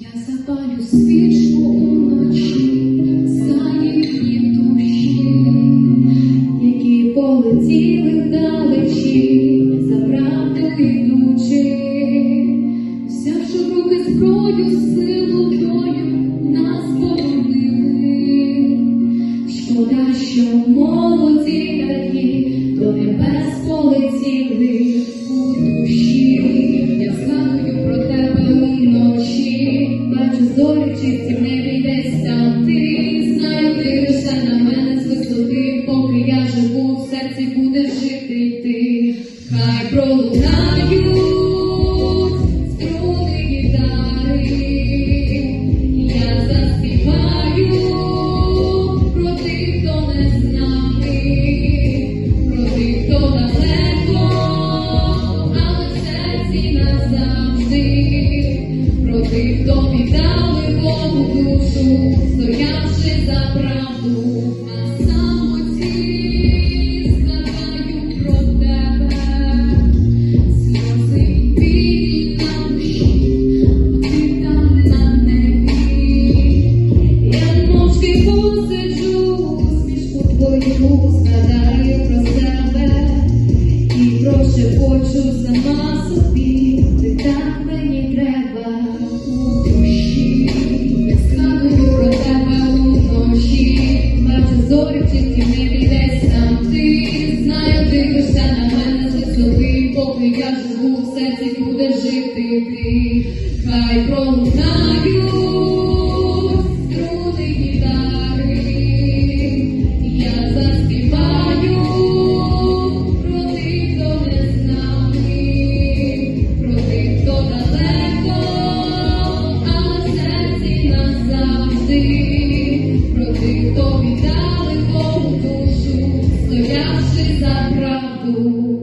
Я запалю свічку. жити ти, хай пролунають. Бог згадає про себе і прошепочу сама собі, так мені треба у душі, згадую про тебе уночі, бачу зорі тільки небі десь там ти знаю, дивишся на мене за собі, поки я живу в серці жити ти. за правду.